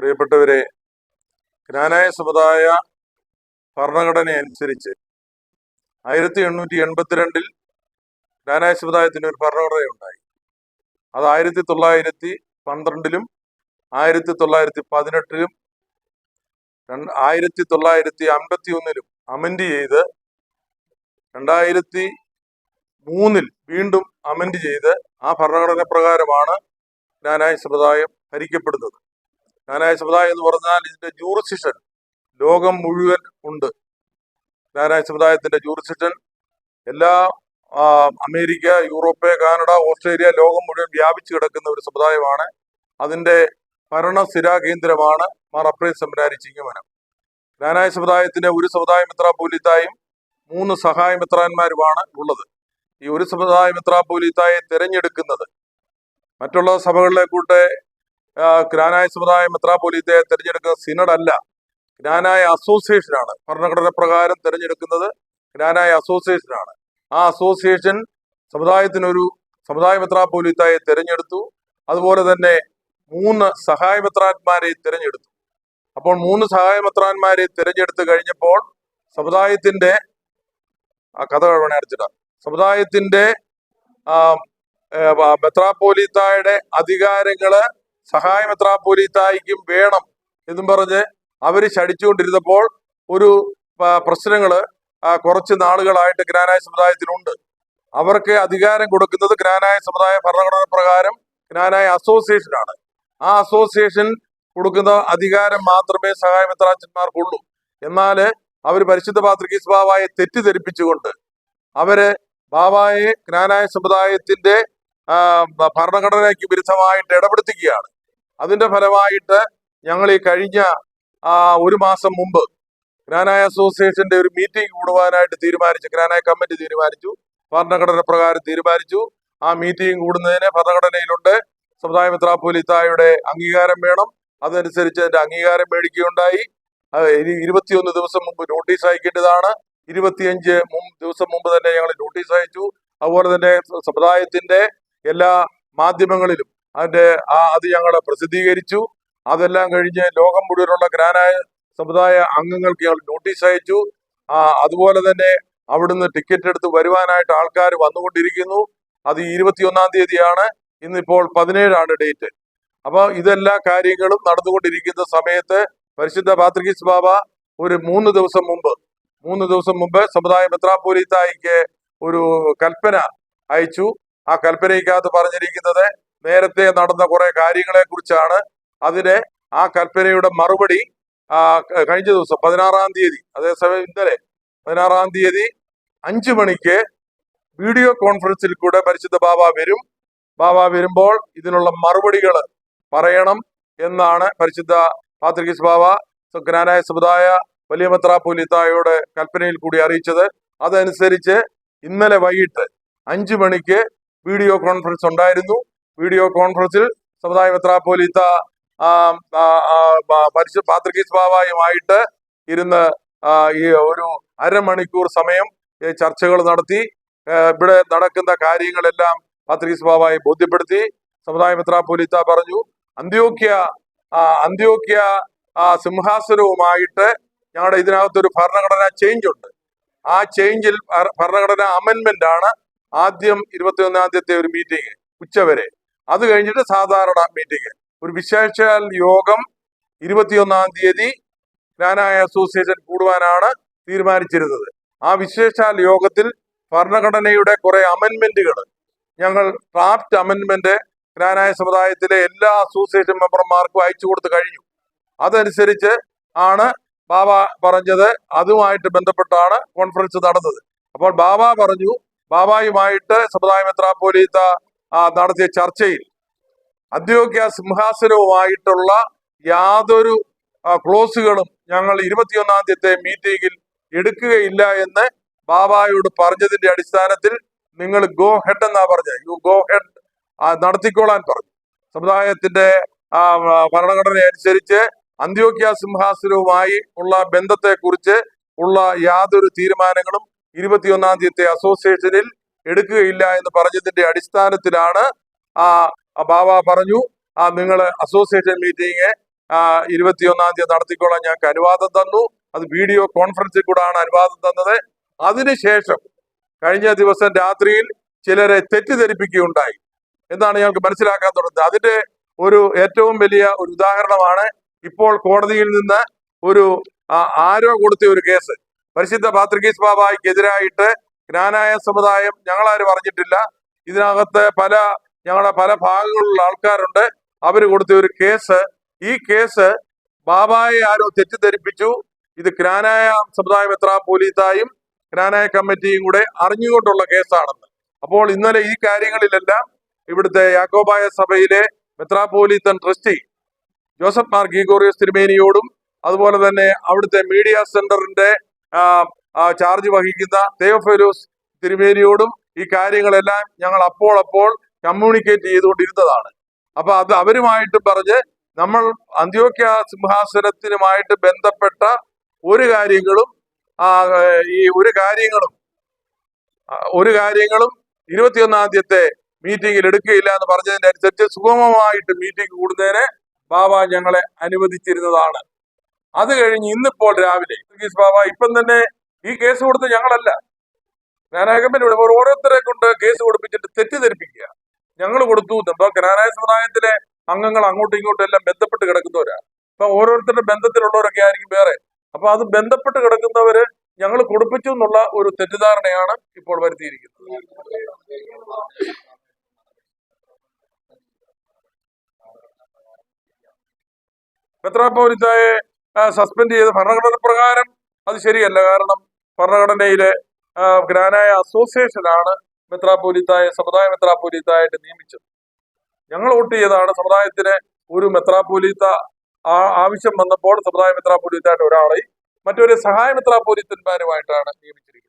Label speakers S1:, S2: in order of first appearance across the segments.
S1: പ്രിയപ്പെട്ടവരെ ജ്ഞാനായ സമുദായ ഭരണഘടന അനുസരിച്ച് ആയിരത്തി എണ്ണൂറ്റി എൺപത്തിരണ്ടിൽ ജ്ഞാനായ സമുദായത്തിന് ഒരു ഭരണഘടന ഉണ്ടായി അത് ആയിരത്തി തൊള്ളായിരത്തി പന്ത്രണ്ടിലും ആയിരത്തി തൊള്ളായിരത്തി പതിനെട്ടിലും ആയിരത്തി തൊള്ളായിരത്തി അമ്പത്തി ഒന്നിലും അമെൻഡ് ചെയ്ത് രണ്ടായിരത്തി മൂന്നിൽ വീണ്ടും അമെൻഡ് ചെയ്ത് ആ ഭരണഘടന പ്രകാരമാണ് ജ്ഞാനായ സമുദായം ഭരിക്കപ്പെടുന്നത്. ജ്ഞാനായ സമുദായം എന്ന് പറഞ്ഞാൽ ഇതിന്റെ ജൂറിസിഷൻ ലോകം മുഴുവൻ ഉണ്ട്. ജ്ഞാനായ സമുദായത്തിന്റെ ജൂറിസിഷൻ എല്ലാ അമേരിക്ക യൂറോപ്പ് കാനഡ ഓസ്ട്രേലിയ ലോകം മുഴുവൻ വ്യാപിച്ചു കിടക്കുന്ന ഒരു സമുദായമാണ്. അതിന്റെ ഭരണസ്ഥിരാ കേന്ദ്രമാണ് മാർ സെമിനാരി ചിങ്ങമനം ജ്ഞാനായ സമുദായത്തിന്റെ ഒരു സമുദായ മിത്രാപൂലിത്തായും മൂന്ന് സഹായ മിത്രാന്മാരുമാണ് ഉള്ളത്. ഈ ഒരു സമുദായ മിത്രാപൂലിത്തായെ തിരഞ്ഞെടുക്കുന്നത് മറ്റുള്ള സഭകളിലെ കൂട്ടെ ജ്ഞാനായ സമുദായ മെത്രാപോലിത്തയെ തിരഞ്ഞെടുക്കുന്ന സിനഡ് അല്ല. ജ്ഞാനായ അസോസിയേഷനാണ് ഭരണഘടന പ്രകാരം തിരഞ്ഞെടുക്കുന്നത് ജ്ഞാനായ അസോസിയേഷനാണ് ആ അസോസിയേഷൻ സമുദായത്തിനൊരു സമുദായ മെത്രാപോലിത്തായെ തിരഞ്ഞെടുത്തു. അതുപോലെ തന്നെ മൂന്ന് സഹായ മെത്രാന്മാരെ തിരഞ്ഞെടുത്തു. അപ്പോൾ മൂന്ന് സഹായ മെത്രാന്മാരെ തിരഞ്ഞെടുത്ത് കഴിഞ്ഞപ്പോൾ സമുദായത്തിന്റെ ആ കഥ വേണേ അടച്ചിട്ട സമുദായത്തിന്റെ മെത്രാപ്പോലീത്തായുടെ അധികാരങ്ങൾ സഹായ മെത്രാപ്പോലീത്തായിക്കും വേണം എന്നും പറഞ്ഞ് അവർ ശടിച്ചുകൊണ്ടിരുന്നപ്പോൾ ഒരു പ്രശ്നങ്ങൾ കുറച്ച് നാളുകളായിട്ട് ഗ്രാനായ സമുദായത്തിലുണ്ട് അവർക്ക് അധികാരം കൊടുക്കുന്നത് ഗ്രാനായ സമുദായ ഭരണഘടന പ്രകാരം ഗ്രാനായ അസോസിയേഷനാണ്. ആ അസോസിയേഷൻ കൊടുക്കുന്ന അധികാരം മാത്രമേ സഹായമെത്രാച്ചന്മാർക്കുള്ളൂ എന്നാൽ അവർ പരിശുദ്ധ പാത്രികീസ് ബാബായെ തെറ്റിദ്ധരിപ്പിച്ചുകൊണ്ട് അവർ ബാബായെ ജ്ഞാനായ സമുദായത്തിന്റെ ഭരണഘടനയ്ക്ക് വിരുദ്ധമായിട്ട് ഇടപെടുത്തുകയാണ്. അതിന്റെ ഫലമായിട്ട് ഞങ്ങൾ ഈ കഴിഞ്ഞ ഒരു മാസം മുമ്പ് ഗ്രാനായ അസോസിയേഷന്റെ ഒരു മീറ്റിംഗ് കൂടുവാനായിട്ട് തീരുമാനിച്ചു ഗ്രാനായ കമ്മിറ്റി തീരുമാനിച്ചു ഭരണഘടന പ്രകാരം തീരുമാനിച്ചു. ആ മീറ്റിംഗ് കൂടുന്നതിന് ഭരണഘടനയിലുണ്ട്. സമുദായ മെത്രാപ്പോലിത്തായുടെ അംഗീകാരം വേണം. അതനുസരിച്ച് അതിന്റെ അംഗീകാരം മേടിക്കുകയുണ്ടായി. ഇനി ഇരുപത്തിയൊന്ന് ദിവസം മുമ്പ് നോട്ടീസ് അയക്കേണ്ടതാണ്. ഇരുപത്തിയഞ്ച് ദിവസം മുമ്പ് തന്നെ ഞങ്ങൾ നോട്ടീസ് അയച്ചു. അതുപോലെ തന്നെ സമുദായത്തിന്റെ എല്ലാ മാധ്യമങ്ങളിലും അതിന്റെ ആ അത് ഞങ്ങൾ പ്രസിദ്ധീകരിച്ചു. അതെല്ലാം കഴിഞ്ഞ് ലോകം മുഴുവനുള്ള ഗ്രാനായ സമുദായ അംഗങ്ങൾക്ക് ഞങ്ങൾ നോട്ടീസ് അയച്ചു. അതുപോലെ തന്നെ അവിടുന്ന് ടിക്കറ്റ് എടുത്ത് വരുവാനായിട്ട് ആൾക്കാർ വന്നുകൊണ്ടിരിക്കുന്നു. അത് ഇരുപത്തിയൊന്നാം തീയതിയാണ്. ഇന്നിപ്പോൾ പതിനേഴാണ് ഡേറ്റ്. അപ്പോൾ ഇതെല്ലാ കാര്യങ്ങളും നടന്നുകൊണ്ടിരിക്കുന്ന സമയത്ത് പരിശുദ്ധ പാത്രികീസ് ബാബ ഒരു മൂന്ന് ദിവസം മുമ്പ് മൂന്ന് ദിവസം മുമ്പ് സമുദായ മെത്രാപ്പോലീത്തായിക്ക് ഒരു കൽപ്പന അയച്ചു. ആ കൽപ്പനയ്ക്കകത്ത് പറഞ്ഞിരിക്കുന്നത് നേരത്തെ നടന്ന കുറെ കാര്യങ്ങളെ കുറിച്ചാണ് അതിന് ആ കൽപ്പനയുടെ മറുപടി കഴിഞ്ഞ ദിവസം പതിനാറാം തീയതി അതേസമയം ഇന്നലെ പതിനാറാം തീയതി അഞ്ചു മണിക്ക് വീഡിയോ കോൺഫറൻസിൽ കൂടെ പരിശുദ്ധ ബാബ വരും. ബാബ വരുമ്പോൾ ഇതിനുള്ള മറുപടികൾ പറയണം എന്നാണ് പരിശുദ്ധ പാത്രികീസ് ബാബ ജ്ഞാനായ സമുദായ വലിയ മെത്രാപ്പൊലിത്തായോട് കൽപ്പനയിൽ കൂടി അറിയിച്ചത്. അതനുസരിച്ച് ഇന്നലെ വൈകിട്ട് അഞ്ചു മണിക്ക് വീഡിയോ കോൺഫറൻസ് ഉണ്ടായിരുന്നു. വീഡിയോ കോൺഫറൻസിൽ സമുദായ മെത്രാപ്പോലീത്ത പരിശുദ്ധ പാത്രികീസ് ബാബായുമായിട്ട് ഇരുന്ന് ഈ ഒരു അരമണിക്കൂർ സമയം ചർച്ചകൾ നടത്തി ഇവിടെ നടക്കുന്ന കാര്യങ്ങളെല്ലാം പാത്രികീസ് ബാബായെ ബോധ്യപ്പെടുത്തി സമുദായ മെത്രാപ്പോലീത്ത പറഞ്ഞു അന്ത്യോക്യ അന്ത്യോക്യ സിംഹാസനവുമായിട്ട് ഞങ്ങളുടെ ഇതിനകത്തൊരു ഭരണഘടനാ ചേഞ്ച് ഉണ്ട്. ആ ചേഞ്ചിൽ ഭരണഘടനാ അമെന്മെന്റ് ആണ് ആദ്യം ഇരുപത്തിയൊന്നാം തീയതി ഒരു മീറ്റിംഗ് ഉച്ചവരെ. അത് കഴിഞ്ഞിട്ട് സാധാരണ മീറ്റിംഗ് ഒരു വിശേഷാൽ യോഗം ഇരുപത്തിയൊന്നാം തീയതി ജ്ഞാനായ അസോസിയേഷൻ കൂടുവാനാണ് തീരുമാനിച്ചിരുന്നത്. ആ വിശേഷാൽ യോഗത്തിൽ ഭരണഘടനയുടെ കുറെ അമെന്മെന്റുകൾ ഞങ്ങൾ ഡ്രാഫ്റ്റ് അമെന്മെന്റ് ജ്ഞാനായ സമുദായത്തിലെ എല്ലാ അസോസിയേഷൻ മെമ്പർമാർക്കും അയച്ചു കൊടുത്തു കഴിഞ്ഞു. അതനുസരിച്ച് ആണ് ബാബ പറഞ്ഞത്. അതുമായിട്ട് ബന്ധപ്പെട്ടാണ് കോൺഫറൻസ് നടന്നത്. അപ്പോൾ ബാബ പറഞ്ഞു ബാബായുമായിട്ട് സമുദായ മെത്രാപ്പോലീത്ത നടത്തിയ ചർച്ചയിൽ അന്ത്യോക്യ സിംഹാസനവുമായിട്ടുള്ള യാതൊരു ക്ലോസുകളും ഞങ്ങൾ ഇരുപത്തിയൊന്നാം തീയതി മീറ്റിംഗിൽ എടുക്കുകയില്ല എന്ന് ബാബായോട് പറഞ്ഞതിന്റെ അടിസ്ഥാനത്തിൽ നിങ്ങൾ ഗോ ഹെഡ് എന്നാ പറഞ്ഞത് യു ഗോ ഹെഡ് നടത്തിക്കോളാൻ പറഞ്ഞു. സമുദായത്തിന്റെ ഭരണഘടന അനുസരിച്ച് അന്ത്യോക്യ സിംഹാസനവുമായി ഉള്ള ബന്ധത്തെക്കുറിച്ച് ഉള്ള യാതൊരു തീരുമാനങ്ങളും ഇരുപത്തിയൊന്നാം തീയതി അസോസിയേഷനിൽ എടുക്കുകയില്ല എന്ന് പറഞ്ഞതിന്റെ അടിസ്ഥാനത്തിലാണ് ആ ബാബ പറഞ്ഞു. ആ നിങ്ങൾ അസോസിയേഷൻ മീറ്റിംഗ് ഇരുപത്തിയൊന്നാം തീയതി നടത്തിക്കോളാൻ ഞങ്ങൾക്ക് അനുവാദം തന്നു. അത് വീഡിയോ കോൺഫറൻസിൽ ആണ് അനുവാദം തന്നത്. അതിനുശേഷം കഴിഞ്ഞ ദിവസം രാത്രിയിൽ ചിലരെ തെറ്റിദ്ധരിപ്പിക്കുകയുണ്ടായി. എന്നാണ് ഞങ്ങൾക്ക് മനസ്സിലാക്കാൻ തുടങ്ങുന്നത്? അതിന്റെ ഒരു ഏറ്റവും വലിയ ഒരു ഉദാഹരണമാണ് ഇപ്പോൾ കോടതിയിൽ നിന്ന് ഒരു ആരോ കൊടുത്ത ഒരു കേസ്. പരിശുദ്ധ പാത്രികീസ് ബാബായ്ക്കെതിരായിട്ട് ജ്ഞാനായ സമുദായം ഞങ്ങളാരും അറിഞ്ഞിട്ടില്ല. ഇതിനകത്ത് പല ഞങ്ങളുടെ പല ഭാഗങ്ങളിലുള്ള ആൾക്കാരുണ്ട്. അവർ കൊടുത്ത ഒരു കേസ്. ഈ കേസ് ബാബായെ ആരോ തെറ്റിദ്ധരിപ്പിച്ചു. ഇത് ജ്ഞാനായ സമുദായം എത്ര പോലീസായും ജ്ഞാനായ കമ്മിറ്റിയും കൂടെ അറിഞ്ഞുകൊണ്ടുള്ള കേസാണെന്ന്. അപ്പോൾ ഇന്നലെ ഈ കാര്യങ്ങളിലെല്ലാം ഇവിടുത്തെ യാക്കോബായ സഭയിലെ metropolitan trustee Joseph Mar Gregorios തിരുമേനിയോടും അതുപോലെ തന്നെ അവിടുത്തെ മീഡിയ സെന്ററിന്റെ ചാർജ് വഹിക്കുന്ന തെയോഫെലോസ് തിരുമേനിയോടും ഈ കാര്യങ്ങളെല്ലാം ഞങ്ങൾ അപ്പോൾ അപ്പോൾ കമ്മ്യൂണിക്കേറ്റ് ചെയ്തുകൊണ്ടിരുന്നതാണ്. അപ്പൊ അത് അവരുമായിട്ട് പറഞ്ഞ് നമ്മൾ അന്ത്യോക്യ സിംഹാസനത്തിനുമായിട്ട് ബന്ധപ്പെട്ട ഒരു കാര്യങ്ങളും ഈ ഒരു കാര്യങ്ങളും ഒരു കാര്യങ്ങളും ഇരുപത്തിയൊന്നാം തീയത്തെ മീറ്റിംഗിൽ എടുക്കുകയില്ല എന്ന് പറഞ്ഞതിന്റെ അനുസരിച്ച് സുഗമമായിട്ട് മീറ്റിംഗ് കൂടുന്നതിന് ബാബ ഞങ്ങളെ അനുവദിച്ചിരുന്നതാണ്. അത് കഴിഞ്ഞ് ഇന്നിപ്പോൾ രാവിലെ. ബാബ ഇപ്പം തന്നെ ഈ കേസ് കൊടുത്ത് ഞങ്ങളല്ല. ജ്ഞാനായകമ്പനി ഓരോരുത്തരെ കൊണ്ട് കേസ് കൊടുപ്പിച്ചിട്ട് തെറ്റിദ്ധരിപ്പിക്കുക. ഞങ്ങൾ കൊടുത്തു. ഇപ്പൊ ജ്ഞാനായ സമുദായത്തിലെ അംഗങ്ങൾ അങ്ങോട്ടും ഇങ്ങോട്ടും എല്ലാം ബന്ധപ്പെട്ട് കിടക്കുന്നവരാ. ഇപ്പൊ ഓരോരുത്തരുടെ ബന്ധത്തിലുള്ളവരൊക്കെ ആയിരിക്കും വേറെ. അപ്പൊ അത് ബന്ധപ്പെട്ട് കിടക്കുന്നവര് ഞങ്ങൾ കൊടുപ്പിച്ചു എന്നുള്ള ഒരു തെറ്റിദ്ധാരണയാണ് ഇപ്പോൾ വരുത്തിയിരിക്കുന്നത്. മെത്രാപ്പോലിത്തായെ സസ്പെൻഡ് ചെയ്ത് ഭരണഘടന പ്രകാരം അത് ശരിയല്ല. കാരണം ഭരണഘടനയിലെ ഗ്രാനായ അസോസിയേഷനാണ് മെത്രാപ്പോലിത്തായെ സമുദായ മെത്രാപ്പോലിത്തായിട്ട് നിയമിച്ചത്. ഞങ്ങൾ വോട്ട് ചെയ്തതാണ് സമുദായത്തിന് ഒരു മെത്രാപ്പോലിത്ത ആ- ആവശ്യം വന്നപ്പോൾ സമുദായ മെത്രാപ്പോലിത്തായിട്ട് ഒരാളെയും മറ്റൊരു സഹായ മെത്രാപ്പോലിത്തന്മാരുമായിട്ടാണ് നിയമിച്ചിരിക്കുന്നത്.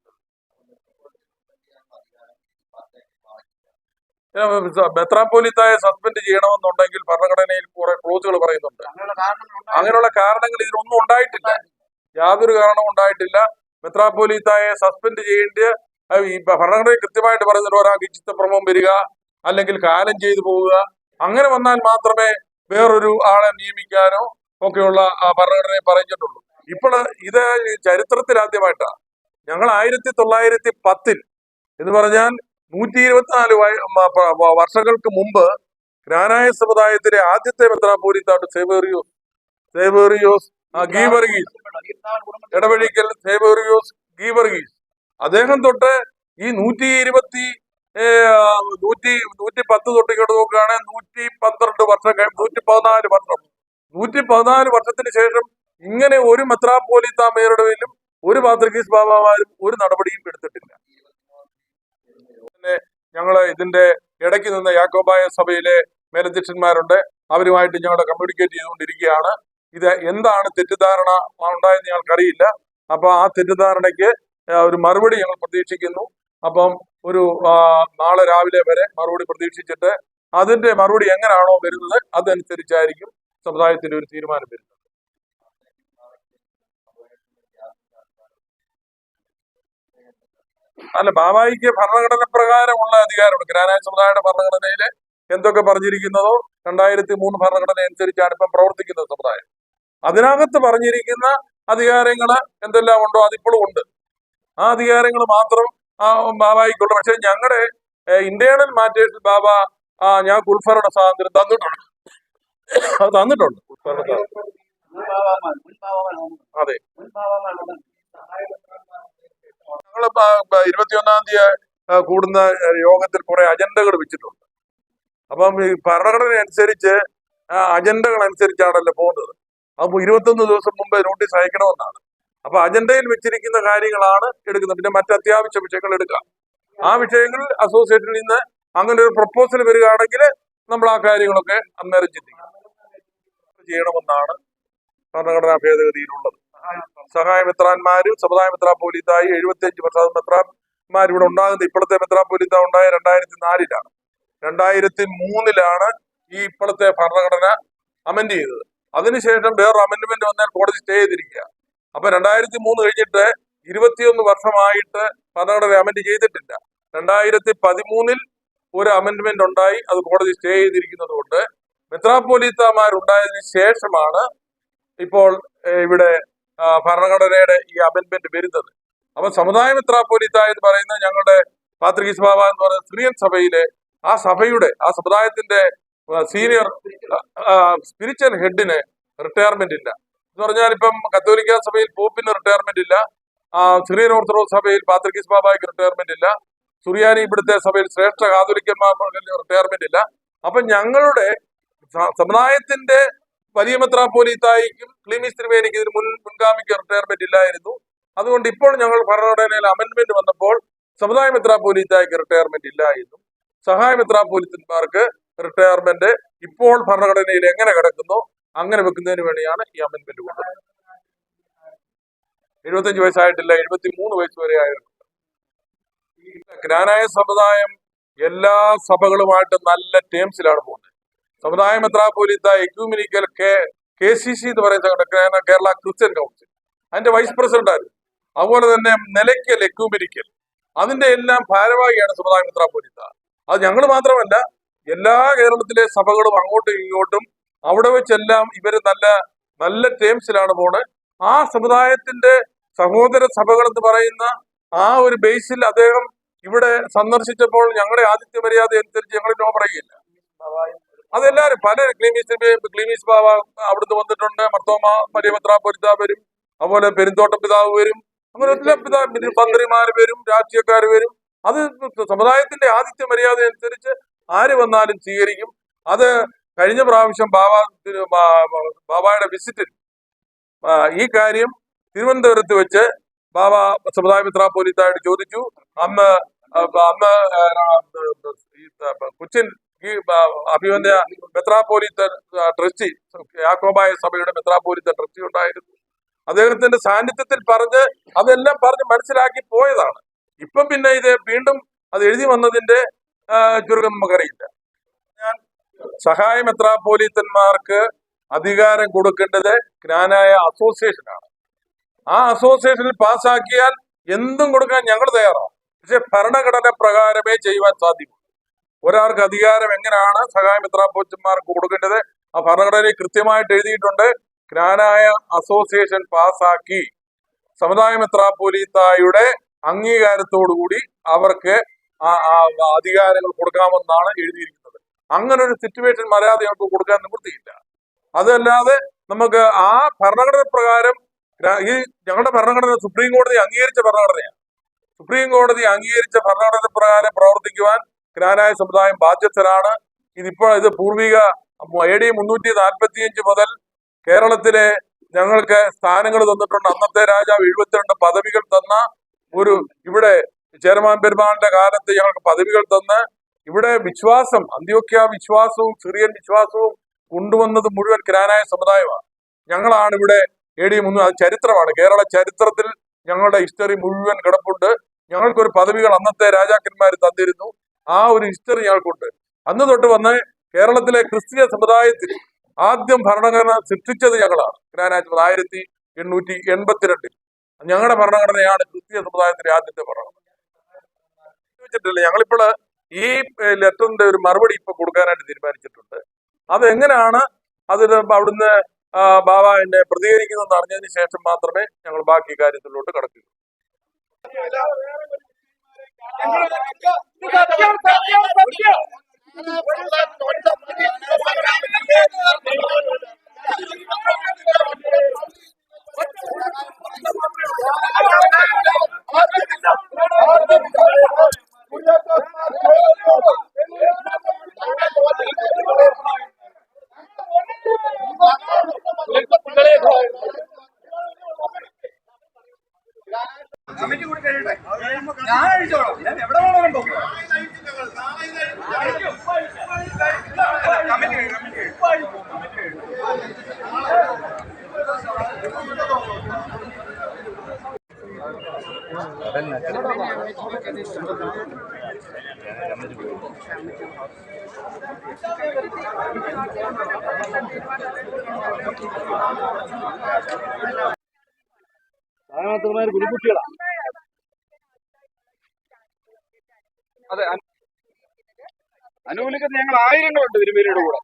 S1: മെത്രാപ്പോലിത്തായെ സസ്പെൻഡ് ചെയ്യണമെന്നുണ്ടെങ്കിൽ ഭരണഘടനയിൽ കുറെ ക്ലോസുകൾ പറയുന്നുണ്ട്. അങ്ങനെയുള്ള കാരണങ്ങൾ ഇതിനൊന്നും ഉണ്ടായിട്ടില്ല. യാതൊരു കാരണവും ഉണ്ടായിട്ടില്ല. മെത്രാപ്പോലീത്തായെ സസ്പെൻഡ് ചെയ്യേണ്ട ഈ ഭരണഘടന കൃത്യമായിട്ട് പറയുന്നുണ്ട്. ഒരാൾക്ക് ചിത്തഭ്രമം വരിക അല്ലെങ്കിൽ കാലം ചെയ്തു പോവുക. അങ്ങനെ വന്നാൽ മാത്രമേ വേറൊരു ആളെ നിയമിക്കാനോ ഒക്കെയുള്ള ഭരണഘടനയെ പറഞ്ഞിട്ടുള്ളൂ. ഇപ്പോൾ ഇത് ചരിത്രത്തിൽ ആദ്യമായിട്ടാണ്. ഞങ്ങൾ ആയിരത്തി തൊള്ളായിരത്തി പത്തിൽ എന്ന് പറഞ്ഞാൽ നൂറ്റി ഇരുപത്തിനാല് വർഷങ്ങൾക്ക് മുമ്പ് ഗ്രാനായ സമുദായത്തിലെ ആദ്യത്തെ മെത്രാപോലിത്താണ് സേവേറിയോസ് സേവേറിയോസ് ഗീവർഗീസ് ഇടവഴിക്കൽ സേവേറിയോസ് ഗീവർഗീസ്. അദ്ദേഹം തൊട്ട് ഈ നൂറ്റി ഇരുപത്തി നൂറ്റി നൂറ്റി പത്ത് തൊട്ട് ഇങ്ങോട്ട് നോക്കുകയാണെങ്കിൽ നൂറ്റി പന്ത്രണ്ട് വർഷം കഴിയും നൂറ്റി പതിനാല് വർഷം. നൂറ്റി പതിനാല് വർഷത്തിന് ശേഷം ഇങ്ങനെ ഒരു മെത്രാപ്പോലിത്ത മേയറുടെ പേരിലും ഒരു പാത്രികീസ് ബാബാമാരും ഒരു നടപടിയും എടുത്തിട്ടില്ല. പിന്നെ ഞങ്ങൾ ഇതിന്റെ ഇടയ്ക്ക് നിന്ന് യാക്കോബായ സഭയിലെ മേലധ്യക്ഷന്മാരുണ്ട്. അവരുമായിട്ട് ഞങ്ങളുടെ കമ്മ്യൂണിക്കേറ്റ് ചെയ്തുകൊണ്ടിരിക്കുകയാണ്. ഇത് എന്താണ് തെറ്റിദ്ധാരണ ഉണ്ടായെന്ന് ഞങ്ങൾക്കറിയില്ല. അപ്പൊ ആ തെറ്റിദ്ധാരണയ്ക്ക് ഒരു മറുപടി ഞങ്ങൾ പ്രതീക്ഷിക്കുന്നു. അപ്പം ഒരു നാളെ രാവിലെ വരെ മറുപടി പ്രതീക്ഷിച്ചിട്ട് അതിന്റെ മറുപടി എങ്ങനെയാണോ വരുന്നത് അതനുസരിച്ചായിരിക്കും സമുദായത്തിന്റെ ഒരു തീരുമാനം വരുന്നത്. അല്ല ബാബായിക്ക് ഭരണഘടന പ്രകാരമുള്ള അധികാരമുണ്ട്. ഗ്രാനായ സമുദായയുടെ ഭരണഘടനയിൽ എന്തൊക്കെ പറഞ്ഞിരിക്കുന്നതോ രണ്ടായിരത്തി മൂന്ന് ഭരണഘടന അനുസരിച്ചാണ് ഇപ്പം പ്രവർത്തിക്കുന്നത് സമുദായം. അതിനകത്ത് പറഞ്ഞിരിക്കുന്ന അധികാരങ്ങൾ എന്തെല്ലാം ഉണ്ടോ അതിപ്പോഴും ഉണ്ട്. ആ അധികാരങ്ങൾ മാത്രം ആ ബാബായിക്കുള്ളൂ. പക്ഷെ ഞങ്ങളുടെ ഇന്റേണൽ മാറ്റേഴ്സ് ബാബ ആ ഞാൻ കുൽഫറുടെ സ്വാതന്ത്ര്യം തന്നിട്ടുണ്ട്. അത് തന്നിട്ടുണ്ട്. അതെ. ഞങ്ങൾ ഇരുപത്തിയൊന്നാം തീയതി കൂടുന്ന യോഗത്തിൽ കുറെ അജണ്ടകൾ വെച്ചിട്ടുണ്ട്. അപ്പം ഈ ഭരണഘടന അനുസരിച്ച് അജണ്ടകൾ അനുസരിച്ചാണല്ലോ പോകുന്നത്. അപ്പൊ ഇരുപത്തൊന്ന് ദിവസം മുമ്പ് നോട്ടീസ് അയക്കണമെന്നാണ്. അപ്പൊ അജണ്ടയിൽ വെച്ചിരിക്കുന്ന കാര്യങ്ങളാണ് എടുക്കുന്നത്. പിന്നെ മറ്റ് അത്യാവശ്യ വിഷയങ്ങൾ എടുക്കാം. ആ വിഷയങ്ങളിൽ അസോസിയേഷനിൽ നിന്ന് അങ്ങനെ ഒരു പ്രപ്പോസൽ വരികയാണെങ്കിൽ നമ്മൾ ആ കാര്യങ്ങളൊക്കെ അന്നേരം ചിന്തിക്കും. ചെയ്യണമെന്നാണ് ഭരണഘടനാ ഭേദഗതിയിലുള്ളത്. സഹായ മെത്രാന്മാരും സമുദായ മെത്രാപോലീത്തായി എഴുപത്തി അഞ്ച് വർഷം മെത്രാന്മാർ ഇവിടെ ഉണ്ടാകുന്നത് ഇപ്പോഴത്തെ മെത്രാപോലീത്ത ഉണ്ടായ രണ്ടായിരത്തി നാലിലാണ് രണ്ടായിരത്തി മൂന്നിലാണ് ഈ ഇപ്പോഴത്തെ ഭരണഘടന അമെൻഡ് ചെയ്തത്. അതിനുശേഷം വേറൊരു അമെന്റ്മെന്റ് വന്നാൽ കോടതി സ്റ്റേ ചെയ്തിരിക്കുക. അപ്പൊ രണ്ടായിരത്തി മൂന്ന് കഴിഞ്ഞിട്ട് ഇരുപത്തിയൊന്ന് വർഷമായിട്ട് ഭരണഘടന അമെന്റ് ചെയ്തിട്ടില്ല. രണ്ടായിരത്തി പതിമൂന്നിൽ ഒരു അമെന്റ്മെന്റ് ഉണ്ടായി അത് കോടതി സ്റ്റേ ചെയ്തിരിക്കുന്നത് കൊണ്ട് മെത്രാപ്പോലീത്തമാരുണ്ടായതിനു ശേഷമാണ് ഇപ്പോൾ ഇവിടെ ഭരണഘടനയുടെ ഈ അമെന്റ്മെന്റ് വരുന്നത്. അപ്പൊ സമുദായ മെത്രാപ്പോലീത്ത എന്ന് പറയുന്ന ഞങ്ങളുടെ പാത്രികി സഭ എന്ന് പറയുന്ന സ്ത്രീയൻ സഭയിലെ ആ സഭയുടെ ആ സമുദായത്തിന്റെ സീനിയർ സ്പിരിച്വൽ ഹെഡിന് റിട്ടയർമെന്റ് ഇല്ല. എന്ന് പറഞ്ഞാൽ ഇപ്പം കത്തോലിക്ക സഭയിൽ പോപ്പിന് റിട്ടയർമെന്റ് ഇല്ല. സിറിയൻ ഓർത്തഡോക്സ് സഭയിൽ പാത്രികീസ് ബാബായ്ക്ക് റിട്ടയർമെന്റ് ഇല്ല. സുറിയാനി ഇവിടുത്തെ സഭയിൽ ശ്രേഷ്ഠ കാതോലിക്കന്മാർക്ക് റിട്ടയർമെന്റ് ഇല്ല. അപ്പൊ ഞങ്ങളുടെ സമുദായത്തിന്റെ വലിയ മെത്രാപ്പോലീത്തായിക്കും ക്ലീമിസ് തിരുവേനിക്ക് ഇതിന് മുൻ മുൻഗാമിക്ക് റിട്ടയർമെന്റ് ഇല്ലായിരുന്നു. അതുകൊണ്ട് ഇപ്പോൾ ഞങ്ങൾ ഭരണഘടനയിൽ അമെന്റ്മെന്റ് വന്നപ്പോൾ സമുദായ മെത്രാപ്പോലീത്തായിക്ക് റിട്ടയർമെന്റ് ഇല്ല എന്നും സഹായ മെത്രാപ്പോലിത്തന്മാർക്ക് റിട്ടയർമെന്റ് ഇപ്പോൾ ഭരണഘടനയിൽ എങ്ങനെ കിടക്കുന്നു അങ്ങനെ വെക്കുന്നതിന് വേണ്ടിയാണ് ഈ അമെന്റ്മെന്റ് കൊണ്ടത്. എഴുപത്തഞ്ച് വയസ്സായിട്ടില്ല എഴുപത്തി മൂന്ന് വയസ്സ് വരെ ആയിരുന്നു. ജ്ഞാനായ സമുദായം എല്ലാ സഭകളുമായിട്ട് നല്ല ടേംസിലാണ് പോകുന്നത്. സമുദായ മെത്രാപോലിത്ത ecumenical K K C C എന്ന് പറയുന്ന കേരള- ക്രിസ്ത്യൻ കൗൺസിൽ അതിന്റെ വൈസ് പ്രസിഡന്റ് ആയിരുന്നു അതുപോലെ തന്നെ നിലയ്ക്കൽ എക്യൂമിനിക്കൽ അതിന്റെ എല്ലാം ഭാരവാഹിയാണ് സമുദായ മെത്രാപോലിത്ത അത് ഞങ്ങൾ മാത്രമല്ല എല്ലാ കേരളത്തിലെ സഭകളും അങ്ങോട്ടും ഇങ്ങോട്ടും അവിടെ വെച്ചെല്ലാം ഇവർ നല്ല നല്ല ടേംസിലാണ് പോണ്. ആ സമുദായത്തിന്റെ സഹോദര സഭകൾ എന്ന് പറയുന്ന ആ ഒരു ബേസിൽ അദ്ദേഹം ഇവിടെ സന്ദർശിച്ചപ്പോൾ ഞങ്ങളുടെ ആദിത്യ മര്യാദ അനുസരിച്ച് ഞങ്ങൾ നോ പറയുകയില്ല. അതെല്ലാവരും പല ക്ലീമീസ് ക്ലീമീസ് ബാബ അവിടുന്ന് വന്നിട്ടുണ്ട്. മർത്തോമ മരിയപത്ര പൊരുത്ത വരും. അതുപോലെ പെരുന്തോട്ടം പിതാവ് വരും. അങ്ങനെ എല്ലാ പിതാവ് മന്ത്രിമാർ വരും രാഷ്ട്രീയക്കാർ വരും. അത് സമുദായത്തിന്റെ ആദിത്യ മര്യാദ അനുസരിച്ച് ആര് വന്നാലും സ്വീകരിക്കും. അത് കഴിഞ്ഞ പ്രാവശ്യം ബാബ ബാബായുടെ വിസിറ്റിൽ ഈ കാര്യം തിരുവനന്തപുരത്ത് വെച്ച് ബാബ സമുദായ മിത്ര പോലീസായിട്ട് ചോദിച്ചു. അമ്മ അമ്മ കൊച്ചിൻ ഈ അഭിവന്യ മെത്രാപ്പോലിത്ത ആ, ട്രസ്റ്റി യാക്കോബായ സഭയുടെ മെത്രാപോലിത്ത ട്രസ്റ്റി ഉണ്ടായിരുന്നു. അദ്ദേഹത്തിന്റെ സാന്നിധ്യത്തിൽ പറഞ്ഞ് അതെല്ലാം പറഞ്ഞ് മനസ്സിലാക്കി പോയതാണ്. ഇപ്പം പിന്നെ ഇത് വീണ്ടും അത് എഴുതി വന്നതിന്റെ ചുരുക്കം നമുക്കറിയില്ല. ഞാൻ സഹായ മെത്രാപ്പോലീത്തന്മാർക്ക് അധികാരം കൊടുക്കേണ്ടത് ജ്ഞാനായ അസോസിയേഷനാണ്. ആ അസോസിയേഷനിൽ പാസ്സാക്കിയാൽ എന്തും കൊടുക്കാൻ ഞങ്ങൾ തയ്യാറാണ്. പക്ഷെ ഭരണഘടന പ്രകാരമേ ചെയ്യുവാൻ സാധിക്കൂ ഒരാൾക്ക് അധികാരം എങ്ങനെയാണ് സഹായ മെത്രാപ്പോച്ചന്മാർക്ക് കൊടുക്കേണ്ടത്? ആ ഭരണഘടനയിൽ കൃത്യമായിട്ട് എഴുതിയിട്ടുണ്ട് ജ്ഞാനായ അസോസിയേഷൻ പാസ്സാക്കി. സമുദായ മെത്രാപ്പോലീത്തായുടെ അംഗീകാരത്തോടുകൂടി അവർക്ക് ആ ആ അധികാരങ്ങൾ കൊടുക്കാമെന്നാണ് എഴുതിയിരിക്കുന്നത്. അങ്ങനെ ഒരു സിറ്റുവേഷൻ മര്യാദ കൊടുക്കാൻ നിവൃത്തിയില്ല. അതല്ലാതെ നമുക്ക് ആ ഭരണഘടന പ്രകാരം ഈ ഞങ്ങളുടെ ഭരണഘടന സുപ്രീം കോടതി അംഗീകരിച്ച ഭരണഘടനയാണ്. സുപ്രീം കോടതി അംഗീകരിച്ച ഭരണഘടന പ്രകാരം പ്രവർത്തിക്കുവാൻ ഗ്രാനായ സമുദായം ബാധ്യസ്ഥരാണ്. ഇതിപ്പോൾ ഇത് പൂർവിക എ ഡി മുന്നൂറ്റി നാൽപ്പത്തിയഞ്ച് മുതൽ കേരളത്തിലെ ഞങ്ങൾക്ക് സ്ഥാനങ്ങൾ തന്നിട്ടുണ്ട്. അന്നത്തെ രാജാവ് എഴുപത്തിരണ്ട് പദവികൾ തന്ന ഒരു ഇവിടെ ചേരമാൻ പെരുമാളിന്റെ കാലത്ത് ഞങ്ങൾക്ക് പദവികൾ തന്ന് ഇവിടെ വിശ്വാസം അന്ത്യോക്യ വിശ്വാസവും സിറിയൻ വിശ്വാസവും കൊണ്ടുവന്നത് മുഴുവൻ കിരാനായ സമുദായമാണ്. ഞങ്ങളാണ് ഇവിടെ എ ഡി അത് ചരിത്രമാണ്. കേരള ചരിത്രത്തിൽ ഞങ്ങളുടെ ഹിസ്റ്ററി മുഴുവൻ കിടപ്പുണ്ട്. ഞങ്ങൾക്കൊരു പദവികൾ അന്നത്തെ രാജാക്കന്മാർ തന്നിരുന്നു. ആ ഒരു ഹിസ്റ്ററി ഞങ്ങൾക്കുണ്ട്. അന്ന് തൊട്ട് വന്ന് കേരളത്തിലെ ക്രിസ്തീയ സമുദായത്തിൽ ആദ്യം ഭരണഘടന സൃഷ്ടിച്ചത് ഞങ്ങളാണ്. കിരാനായ ആയിരത്തി എണ്ണൂറ്റി എൺപത്തിരണ്ടിൽ. ഞങ്ങളുടെ ഭരണഘടനയാണ് ക്രിസ്തീയ സമുദായത്തിന്റെ ആദ്യത്തെ ഭരണഘടന. വെച്ചിട്ടില്ല ഞങ്ങളിപ്പോൾ ഈ ലെറ്ററിന്റെ ഒരു മറുപടി ഇപ്പൊ കൊടുക്കാനായിട്ട് തീരുമാനിച്ചിട്ടുണ്ട്. അത് എങ്ങനെയാണ് അതിന് അവിടുന്ന് ബാബ എന്നെ പ്രതികരിക്കുന്നതെന്ന് അറിഞ്ഞതിന് ശേഷം മാത്രമേ ഞങ്ങൾ ബാക്കി കാര്യത്തിലോട്ട് കടക്കൂ
S2: കുട്ടികളാ
S3: അതെ അനുകൂലിക്കുന്ന ഞങ്ങൾ ആയിരങ്ങളുണ്ട് തിരുമേനിയുടെ കൂടെ.